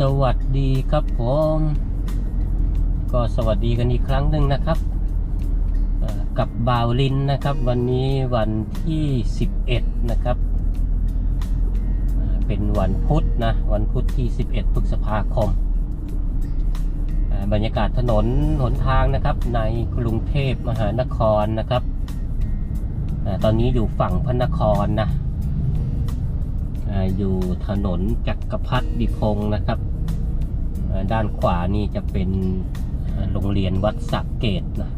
สวัสดีครับผม ก็สวัสดีกันอีกครั้งหนึ่งนะครับ กับบาวลินนะครับ วันนี้วันที่ 11 นะครับ เป็นวันพุธนะ วันพุธที่ 11พฤษภาคม บรรยากาศถนนหนทางนะครับในกรุงเทพมหานครนะครับ ตอนนี้อยู่ฝั่งพระนครนะ อยู่ถนนจักรพัฒดิพงศ์นะครับ ด้านขวานี่จะเป็นโรงเรียนวัดสักเกตนะ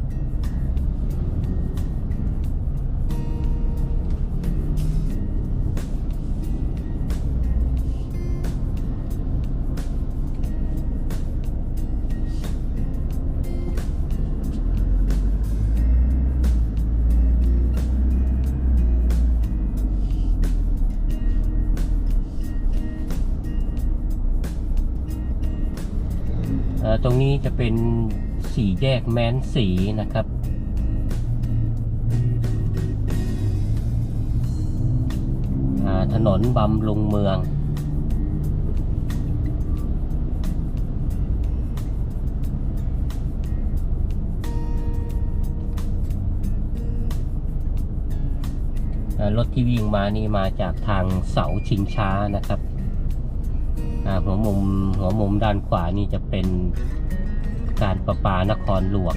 จะเป็นสี่แยกแม้นสีนะครับ ถนนบำรุงเมืองรถที่วิ่งมานี่มาจากทางเสาชิงช้านะครับหัวมุมหัวมุมด้านขวานี่จะเป็น การประปานครหลวง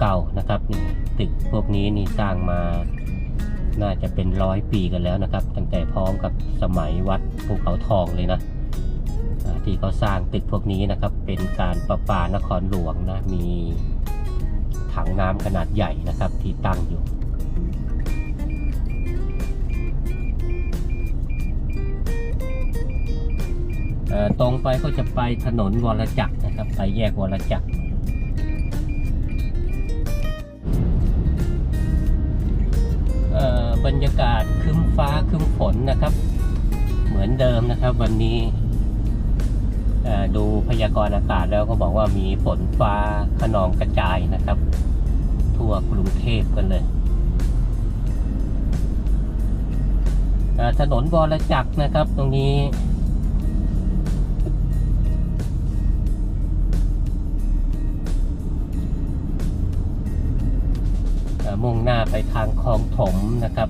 เก่านะครับนี่ตึกพวกนี้นี่สร้างมาน่าจะเป็นร้อยปีกันแล้วนะครับ ตั้งแต่พร้อมกับสมัยวัดภูเขาทองเลยนะที่เขาสร้างตึกพวกนี้นะครับ เป็นการประปานครหลวงนะมีถังน้ำขนาดใหญ่นะครับที่ตั้งอยู่ตรงไปก็จะไปถนนวรจักร นะครับไปแยกวรจักรบรรยากาศคึ้มฟ้าคึ้มฝนนะครับ เหมือนเดิมนะครับ วันนี้ดูพยากรณ์อากาศแล้วก็บอกว่ามีฝนฟ้าขนองกระจายนะครับ ทั่วกรุงเทพกันเลยถนนวรจักรนะครับตรงนี้ มุ่งหน้าไปทางคลองถมนะครับ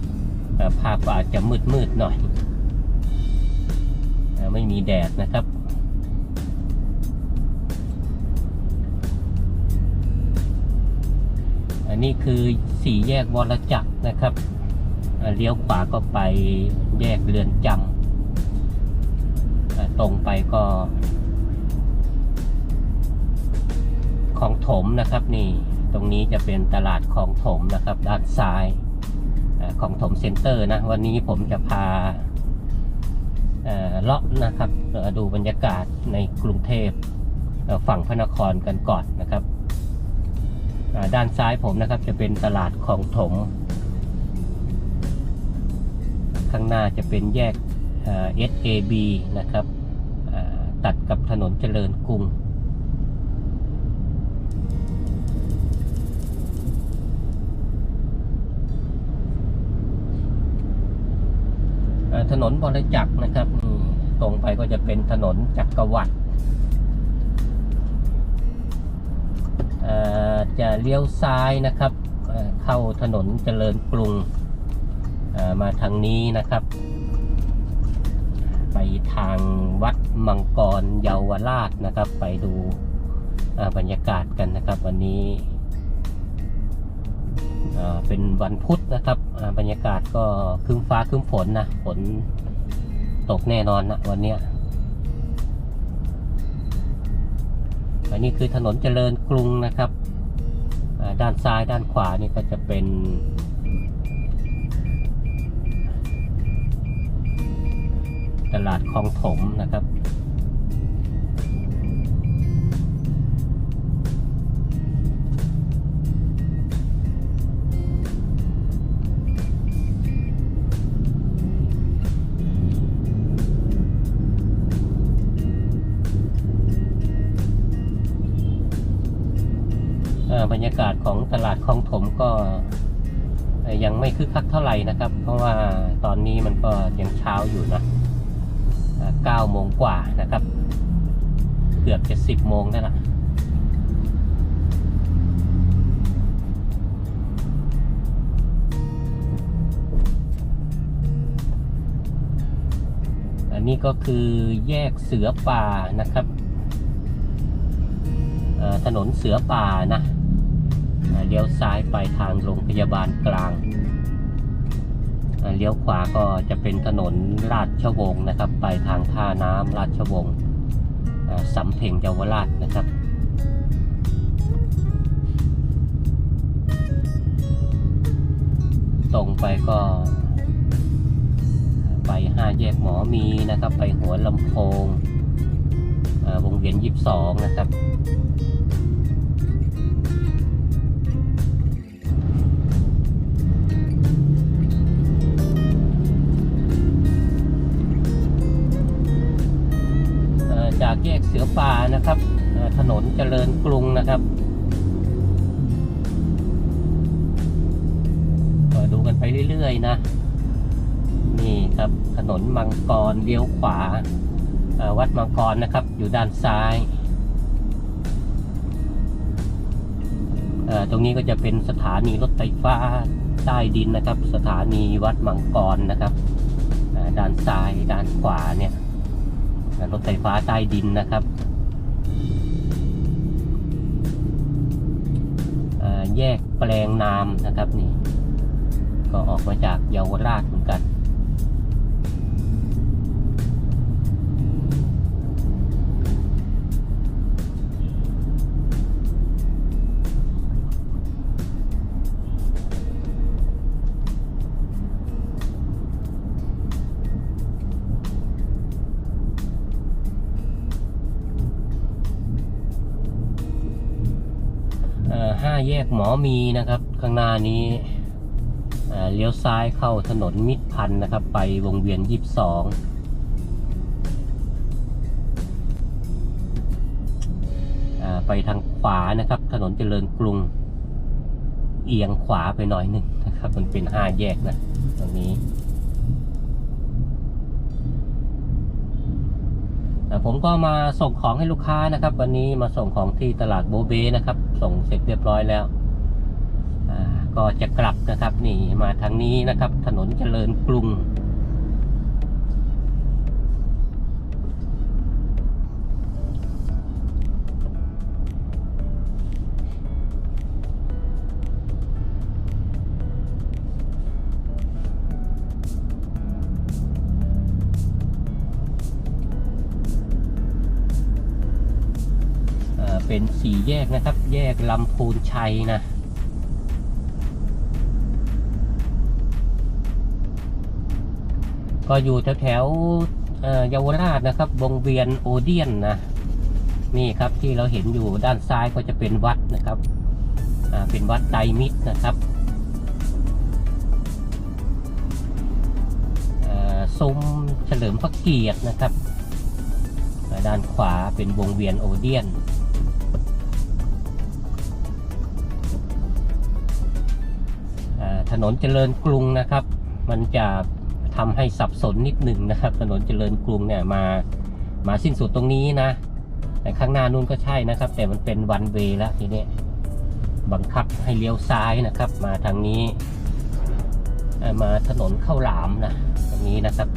ภาพอาจจะมืดมืดๆหน่อย ไม่มีแดดนะครับ อันนี้คือสี่แยกวรจักรนะครับเลี้ยวขวาก็ไปแยกเรือนจำตรงไปก็คลองถมนะครับนี่ ตรงนี้จะเป็นตลาดคลองถมนะครับ ด้านซ้ายเองถมเซ็นเตอร์นะ วันนี้ผมจะพาเลาะนะครับดูบรรยากาศในกรุงเทพฝั่งพระนครกันก่อนนะครับ ด้านซ้ายผมนะครับจะเป็นตลาดคลองถม ข้างหน้าจะเป็นแยก SAB นะครับตัดกับถนนเจริญกรุง ถนนบรจักรนะครับตรงไปก็จะเป็นถนนจักรวรรดิจะเลี้ยวซ้ายนะครับเข้าถนนเจริญกรุงมาทางนี้นะครับ ไปทางวัดมังกรเยาวราชนะครับ ไปดูบรรยากาศกันนะครับ วันนี้ เป็นวันพุธนะครับอ่าบรรยากาศก็ครึ้มฟ้าครึ้มฝนนะฝนตกแน่นอนนะวันเนี้ยอันนี้คือถนนเจริญกรุงนะครับด้านซ้ายด้านขวานี่ก็จะเป็นตลาดคลองถมนะครับ รรยากาศของตลาดคลองถมก็ยังไม่คึกคักเท่าไหร่นะครับ เพราะว่าตอนนี้มันก็ยังเช้าอยู่นะเก้าโมงกว่านะครับ เกือบจะสิบโมงแล้วล่ะอันนี้ก็คือแยกเสือป่านะครับถนนเสือป่านะ เลี้ยวซ้ายไปทางโรงพยาบาลกลางเลี้ยวขวาก็จะเป็นถนนราชวงศ์นะครับ ไปทางท่าน้ำราชวงศ์สำเพ็งเยาวราชนะครับตรงไปก็ ไปห้าแยกหมอมีนะครับ ไปหัวลำโพงวงเวียนยี่สิบสองนะครับ จากแยกเสือป่านะครับ ถนนเจริญกรุงนะครับก็ดูกันไปเรื่อยๆนะ นี่ครับถนนมังกรเลี้ยวขวา วัดมังกรนะครับ อยู่ด้านซ้าย ตรงนี้ก็จะเป็นสถานีรถไฟฟ้าใต้ดินนะครับ สถานีวัดมังกรนะครับ ด้านซ้ายด้านขวาเนี่ย รถไฟฟ้าใต้ดินนะครับแยกแปลงนามนะครับนี่ ก็ออกมาจากเยาวราชเหมือนกัน แยกหมอมีนะครับ ข้างหน้านี้เลี้ยวซ้ายเข้าถนนมิตรพันธ์นะครับ ไปวงเวียนยี่สิบสองไปทางขวานะครับ ถนนเจริญกรุง เอียงขวาไปหน่อยหนึ่งนะครับ มันเป็นห้าแยกนะตรงนี้ ผมก็มาส่งของให้ลูกค้านะครับ วันนี้มาส่งของที่ตลาดโบเบนะครับ ส่งเสร็จเรียบร้อยแล้วก็จะกลับนะครับ นี่มาทางนี้นะครับ ถนนเจริญกรุง เป็นสี่แยกนะครับ แยกลำพูนชัยนะก็อยู่แถวๆเยาวราชนะครับ วงเวียนโอเดียนนะ นี่ครับที่เราเห็นอยู่ด้านซ้ายก็จะเป็นวัดนะครับ เป็นวัดไตรมิตรนะครับซุ้มเฉลิมพระเกียรตินะครับ ด้านขวาเป็นวงเวียนโอเดียน นนเจริญกรุงนะครับ มันจะทำให้สับสนนิดหนึ่งนะครับ ถนนเจริญกรุงเนี่ยมามาสิ้นสุดตรงนี้นะ แต่ข้างหน้านู้นก็ใช่นะครับ แต่มันเป็นวันเวแล้วทีนี้บังคับให้เลี้ยวซ้ายนะครับ มาทางนี้ มาถนนเข้าหลามนะตรงนี้นะครับ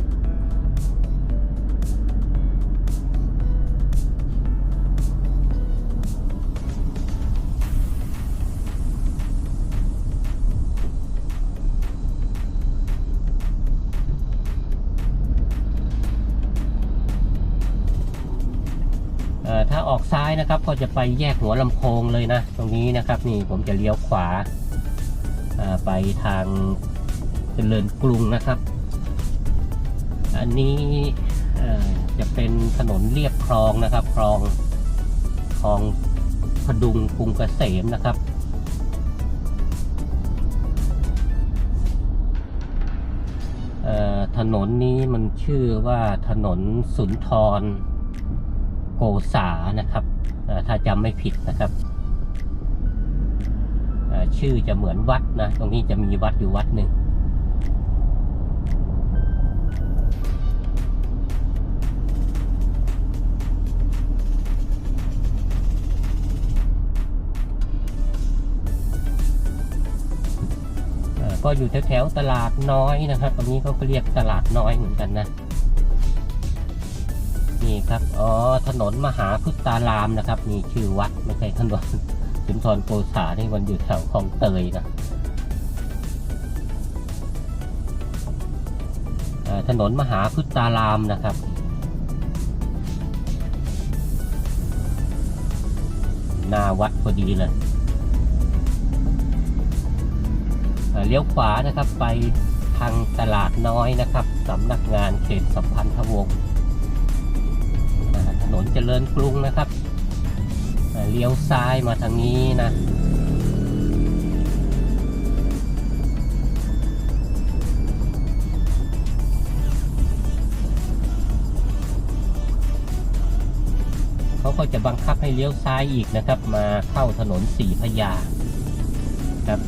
นะครับ ก็จะไปแยกหัวลำโพงเลยนะ ตรงนี้นะครับนี่ผมจะเลี้ยวขวาไปทางเจริญกรุงนะครับ อันนี้จะเป็นถนนเรียบคลองนะครับคลองคลองพดุงกรุงเกษมนะครับถนนนี้มันชื่อว่าถนนสุนทรโกษานะครับ ถ้าจำไม่ผิดนะครับ ชื่อจะเหมือนวัดนะ ตรงนี้จะมีวัดอยู่วัดหนึ่งก็อยู่แถวๆตลาดน้อยนะครับ ตรงนี้เขาก็เรียกตลาดน้อยเหมือนกันนะ ครับ อ๋อ ถนนมหาพุทธารามนะครับนี่ชื่อวัดไม่ใช่ถนนสุนทรโกษาที่มันอยู่แถวคลองเตยนะถนนมหาพุทธารามนะครับหน้าวัดพอดีเลยเลี้ยวขวานะครับไปทางตลาดน้อยนะครับสำนักงานเขตสัมพันธวงศ์ นนเจริญกรุงนะครับเลี้ยวซ้ายมาทางนี้นะเขาก็จะบังคับให้เลี้ยวซ้ายอีกนะครับ มาเข้าถนนสีพระยาครับ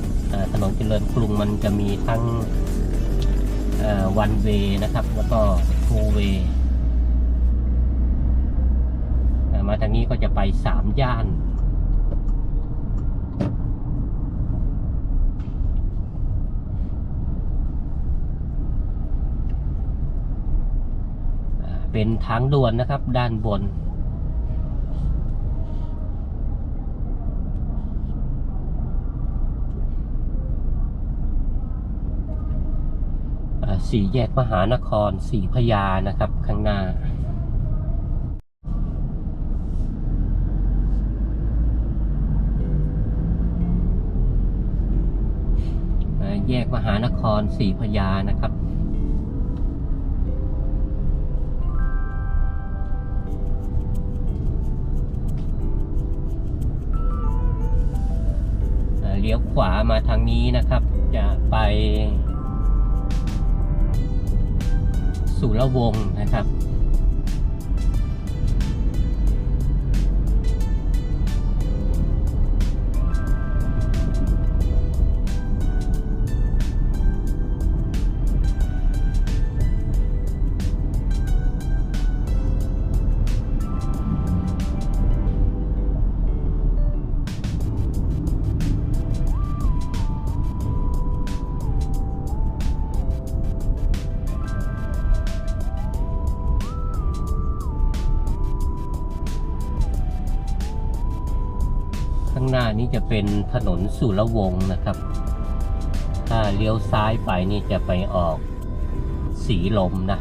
ถนนเจริญกรุงมันจะมีทั้งวันเวนะครับ แล้วก็ทูเว มาทางนี้ก็จะไปสามย่าน เป็นทางด่วนนะครับด้านบนสี่แยกมหานครสี่พญานะครับข้างหน้า แยกมหานครสีพญานะครับ เลี้ยวขวามาทางนี้นะครับ จะไปสุรวงศ์นะครับ ข้างหน้านี้จะเป็นถนนสุรวงศ์นะครับ ถ้าเลี้ยวซ้ายไปนี่จะไปออกสีลมนะ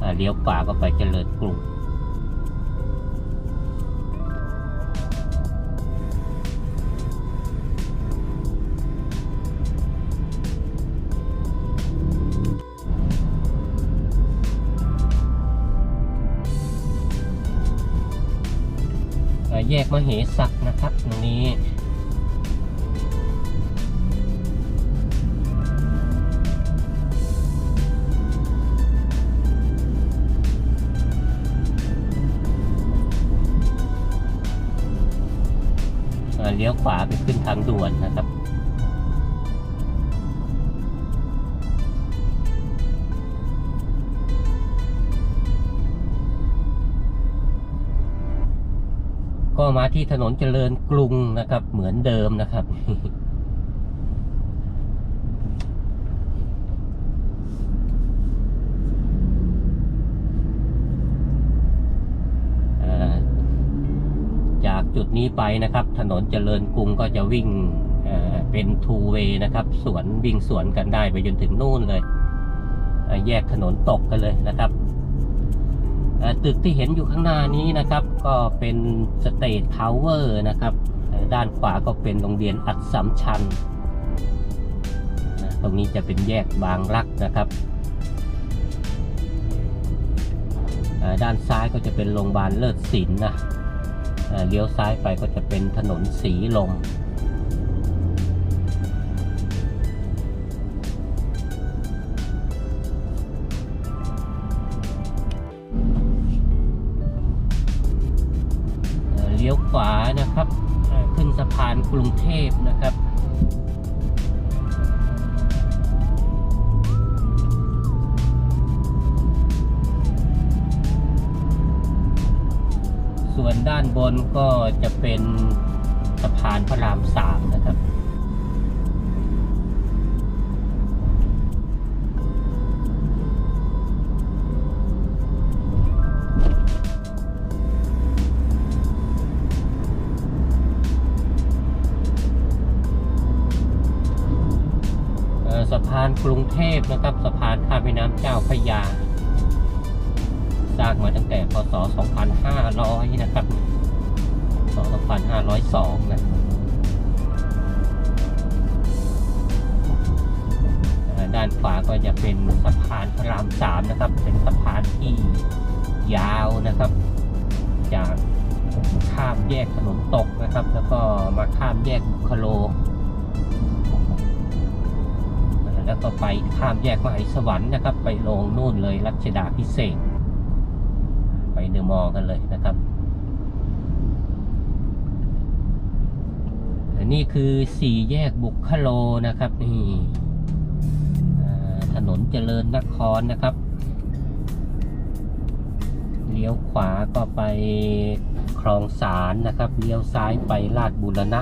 ถ้าเลี้ยวขวาก็ไปเจริญกรุงแยกมเหสัก นะครับตรงนี้เอ่อเลี้ยวขวาไปขึ้นทางด่วนนะครับ มาที่ถนนเจริญกรุงนะครับ เหมือนเดิมนะครับจากจุดนี้ไปนะครับ ถนนเจริญกรุงก็จะวิ่งเป็นทูเวย์นะครับ สวนวิ่งสวนกันได้ไปจนถึงนู่นเลย แยกถนนตกกันเลยนะครับ ตึกที่เห็นอยู่ข้างหน้านี้นะครับ ก็เป็นสเตททาวเวอร์นะครับ ด้านขวาก็เป็นโรงเรียนอัดสัมชัญนตรงนี้จะเป็นแยกบางรักนะครับด้านซ้ายก็จะเป็นโรงพยาบาลเลิศศิลป์นะเลี้ยวซ้ายไปก็จะเป็นถนนสีลม นะครับส่วนด้านบนก็จะเป็นสะพานพระรามสามนะครับ กรุงเทพนะครับสะพานข้ามแม่น้ำเจ้าพระยา สร้างมาตั้งแต่พศ 2500 นะครับ 2502 นะด้านขวาก็จะเป็นสะพานพระรามสามนะครับ เป็นสะพานที่ยาวนะครับ จากข้ามแยกถนนตกนะครับ แล้วก็มาข้ามแยกบุคโล แล้วก็ไปข้ามแยกมหาสวรรค์นะครับ ไปลงนู่นเลยรัชดาพิเศษ ไปเดอะมอลล์กันเลยนะครับนี่คือสี่แยกบุคโลนะครับนี่ถนนเจริญนครนะครับ เลี้ยวขวาก็ไปคลองสารนะครับ เลี้ยวซ้ายไปลาดบุรณะ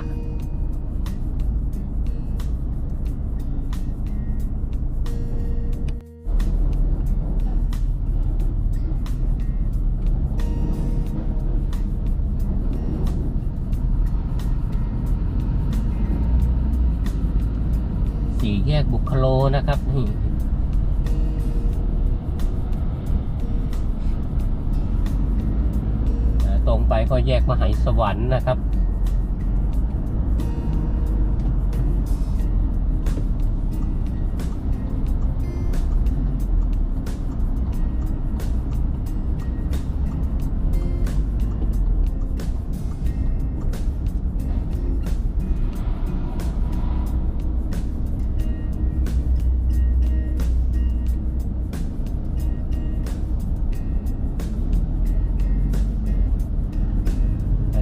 ยกบุคโลนะครับนี่ตรงไปก็แยกมหาสวรรค์นะครับ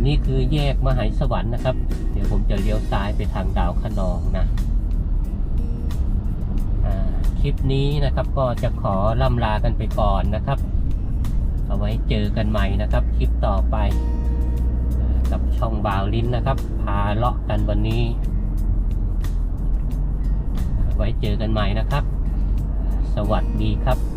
นนี้คือแยกมหาสวรรค์นะครับ เดี๋ยวผมจะเลี้ยวซ้ายไปทางดาวคะนองนะคลิปนี้นะครับก็จะขอล่ำลากันไปก่อนนะครับ เอาไว้เจอกันใหม่นะครับ คลิปต่อไป กับช่องบาวลิ้นนะครับ พาเลาะกันวันนี้ ไว้เจอกันใหม่นะครับ สวัสดีครับ